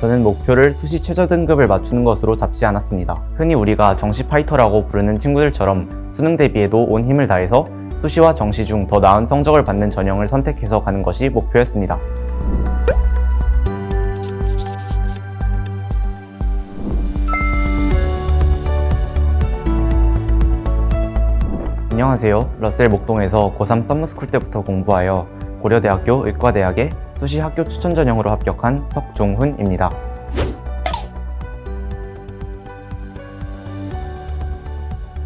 저는 목표를 수시 최저 등급을 맞추는 것으로 잡지 않았습니다. 흔히 우리가 정시 파이터라고 부르는 친구들처럼 수능 대비에도 온 힘을 다해서 수시와 정시 중 더 나은 성적을 받는 전형을 선택해서 가는 것이 목표였습니다. 안녕하세요. 러셀 목동에서 고3 썸머스쿨 때부터 공부하여 고려대학교 의과대학에 수시 학교 추천 전형으로 합격한 석종훈입니다.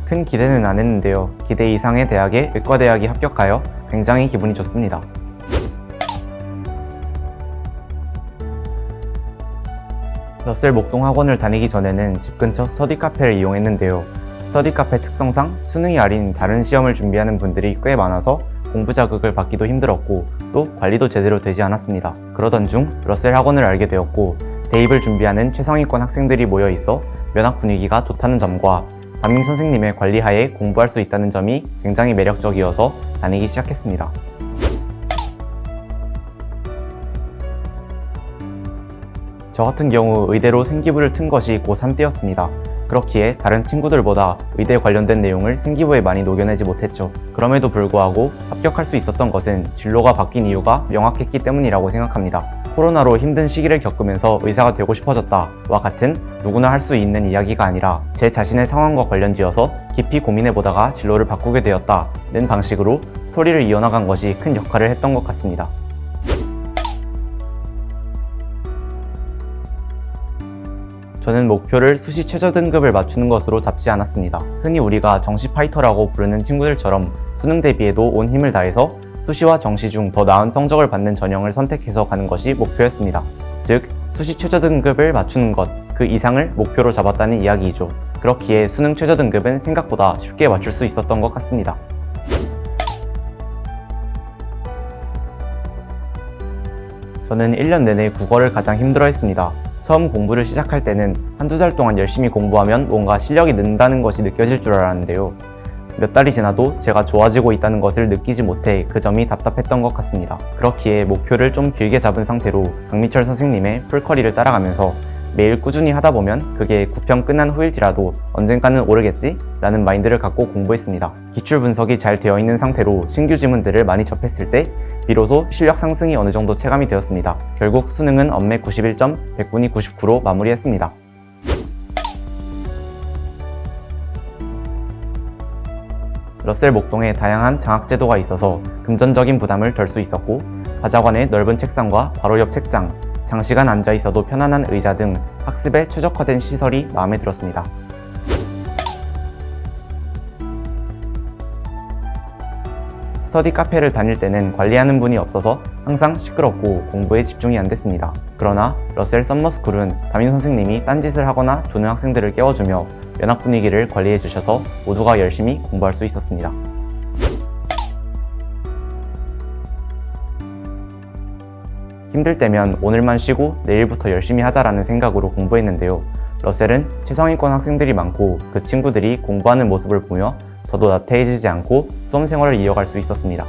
큰 기대는 안 했는데요. 기대 이상의 대학에 의과대학이 합격하여 굉장히 기분이 좋습니다. 러셀 목동 학원을 다니기 전에는 집 근처 스터디 카페를 이용했는데요. 스터디 카페 특성상 수능이 아닌 다른 시험을 준비하는 분들이 꽤 많아서 공부 자극을 받기도 힘들었고 또 관리도 제대로 되지 않았습니다. 그러던 중 러셀 학원을 알게 되었고 대입을 준비하는 최상위권 학생들이 모여 있어 면학 분위기가 좋다는 점과 담임 선생님의 관리하에 공부할 수 있다는 점이 굉장히 매력적이어서 다니기 시작했습니다. 저 같은 경우 의대로 생기부를 튼 것이 고3 때였습니다. 그렇기에 다른 친구들보다 의대 관련된 내용을 생기부에 많이 녹여내지 못했죠. 그럼에도 불구하고 합격할 수 있었던 것은 진로가 바뀐 이유가 명확했기 때문이라고 생각합니다. 코로나로 힘든 시기를 겪으면서 의사가 되고 싶어졌다와 같은 누구나 할 수 있는 이야기가 아니라 제 자신의 상황과 관련지어서 깊이 고민해보다가 진로를 바꾸게 되었다는 방식으로 스토리를 이어나간 것이 큰 역할을 했던 것 같습니다. 저는 목표를 수시 최저 등급을 맞추는 것으로 잡지 않았습니다. 흔히 우리가 정시 파이터라고 부르는 친구들처럼 수능 대비에도 온 힘을 다해서 수시와 정시 중 더 나은 성적을 받는 전형을 선택해서 가는 것이 목표였습니다. 즉, 수시 최저 등급을 맞추는 것, 그 이상을 목표로 잡았다는 이야기이죠. 그렇기에 수능 최저 등급은 생각보다 쉽게 맞출 수 있었던 것 같습니다. 저는 1년 내내 국어를 가장 힘들어 했습니다. 처음 공부를 시작할 때는 한두 달 동안 열심히 공부하면 뭔가 실력이 는다는 것이 느껴질 줄 알았는데요. 몇 달이 지나도 제가 좋아지고 있다는 것을 느끼지 못해 그 점이 답답했던 것 같습니다. 그렇기에 목표를 좀 길게 잡은 상태로 강미철 선생님의 풀커리를 따라가면서 매일 꾸준히 하다 보면 그게 9편 끝난 후일지라도 언젠가는 오르겠지? 라는 마인드를 갖고 공부했습니다. 기출 분석이 잘 되어 있는 상태로 신규 지문들을 많이 접했을 때 비로소 실력 상승이 어느 정도 체감이 되었습니다. 결국 수능은 엄매 91점, 백분위 99로 마무리했습니다. 러셀 목동에 다양한 장학 제도가 있어서 금전적인 부담을 덜 수 있었고 바자관의 넓은 책상과 바로 옆 책장, 장시간 앉아 있어도 편안한 의자 등 학습에 최적화된 시설이 마음에 들었습니다. 스터디 카페를 다닐 때는 관리하는 분이 없어서 항상 시끄럽고 공부에 집중이 안 됐습니다. 그러나 러셀 썸머스쿨은 담임 선생님이 딴짓을 하거나 조는 학생들을 깨워주며 면학 분위기를 관리해 주셔서 모두가 열심히 공부할 수 있었습니다. 힘들 때면 오늘만 쉬고 내일부터 열심히 하자라는 생각으로 공부했는데요. 러셀은 최상위권 학생들이 많고 그 친구들이 공부하는 모습을 보며 저도 나태해지지 않고 수험 생활을 이어갈 수 있었습니다.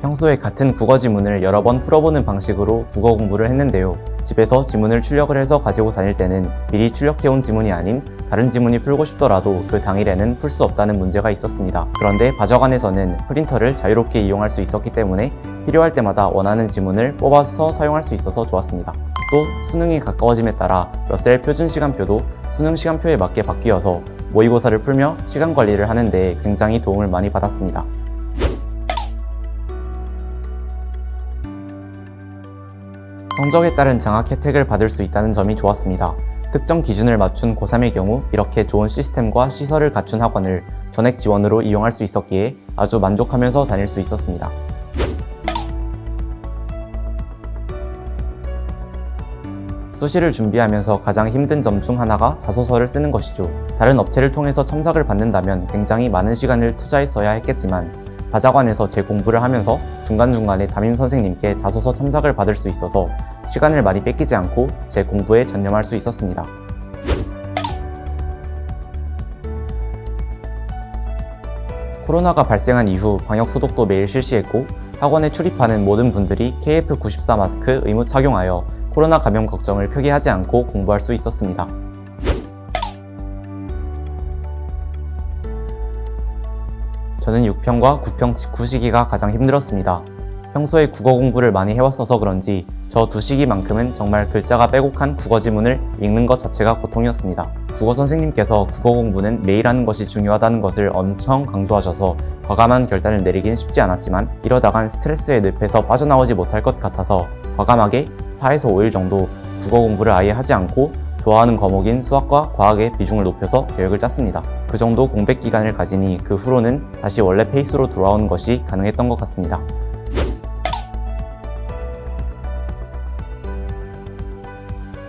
평소에 같은 국어 지문을 여러 번 풀어보는 방식으로 국어 공부를 했는데요. 집에서 지문을 출력을 해서 가지고 다닐 때는 미리 출력해온 지문이 아닌 다른 지문이 풀고 싶더라도 그 당일에는 풀 수 없다는 문제가 있었습니다. 그런데 바저관에서는 프린터를 자유롭게 이용할 수 있었기 때문에 필요할 때마다 원하는 지문을 뽑아서 사용할 수 있어서 좋았습니다. 또 수능이 가까워짐에 따라 러셀 표준 시간표도 수능 시간표에 맞게 바뀌어서 모의고사를 풀며 시간 관리를 하는데 굉장히 도움을 많이 받았습니다. 성적에 따른 장학 혜택을 받을 수 있다는 점이 좋았습니다. 특정 기준을 맞춘 고3의 경우 이렇게 좋은 시스템과 시설을 갖춘 학원을 전액 지원으로 이용할 수 있었기에 아주 만족하면서 다닐 수 있었습니다. 수시를 준비하면서 가장 힘든 점 중 하나가 자소서를 쓰는 것이죠. 다른 업체를 통해서 첨삭을 받는다면 굉장히 많은 시간을 투자했어야 했겠지만 바자관에서 제 공부를 하면서 중간중간에 담임 선생님께 자소서 첨삭을 받을 수 있어서 시간을 많이 뺏기지 않고 제 공부에 전념할 수 있었습니다. 코로나가 발생한 이후 방역 소독도 매일 실시했고 학원에 출입하는 모든 분들이 KF94 마스크 의무 착용하여 코로나 감염 걱정을 크게 하지 않고 공부할 수 있었습니다. 저는 6평과 9평 직후 시기가 가장 힘들었습니다. 평소에 국어 공부를 많이 해왔어서 그런지 저 두 시기만큼은 정말 글자가 빼곡한 국어 지문을 읽는 것 자체가 고통이었습니다. 국어 선생님께서 국어 공부는 매일 하는 것이 중요하다는 것을 엄청 강조하셔서 과감한 결단을 내리긴 쉽지 않았지만 이러다간 스트레스의 늪에서 빠져나오지 못할 것 같아서 과감하게 4에서 5일 정도 국어 공부를 아예 하지 않고 좋아하는 과목인 수학과 과학의 비중을 높여서 계획을 짰습니다. 그 정도 공백 기간을 가지니 그 후로는 다시 원래 페이스로 돌아오는 것이 가능했던 것 같습니다.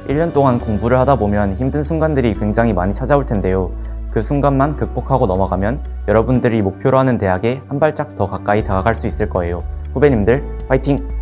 일년 동안 공부를 하다 보면 힘든 순간들이 굉장히 많이 찾아올 텐데요. 그 순간만 극복하고 넘어가면 여러분들이 목표로 하는 대학에 한 발짝 더 가까이 다가갈 수 있을 거예요. 후배님들, 화이팅!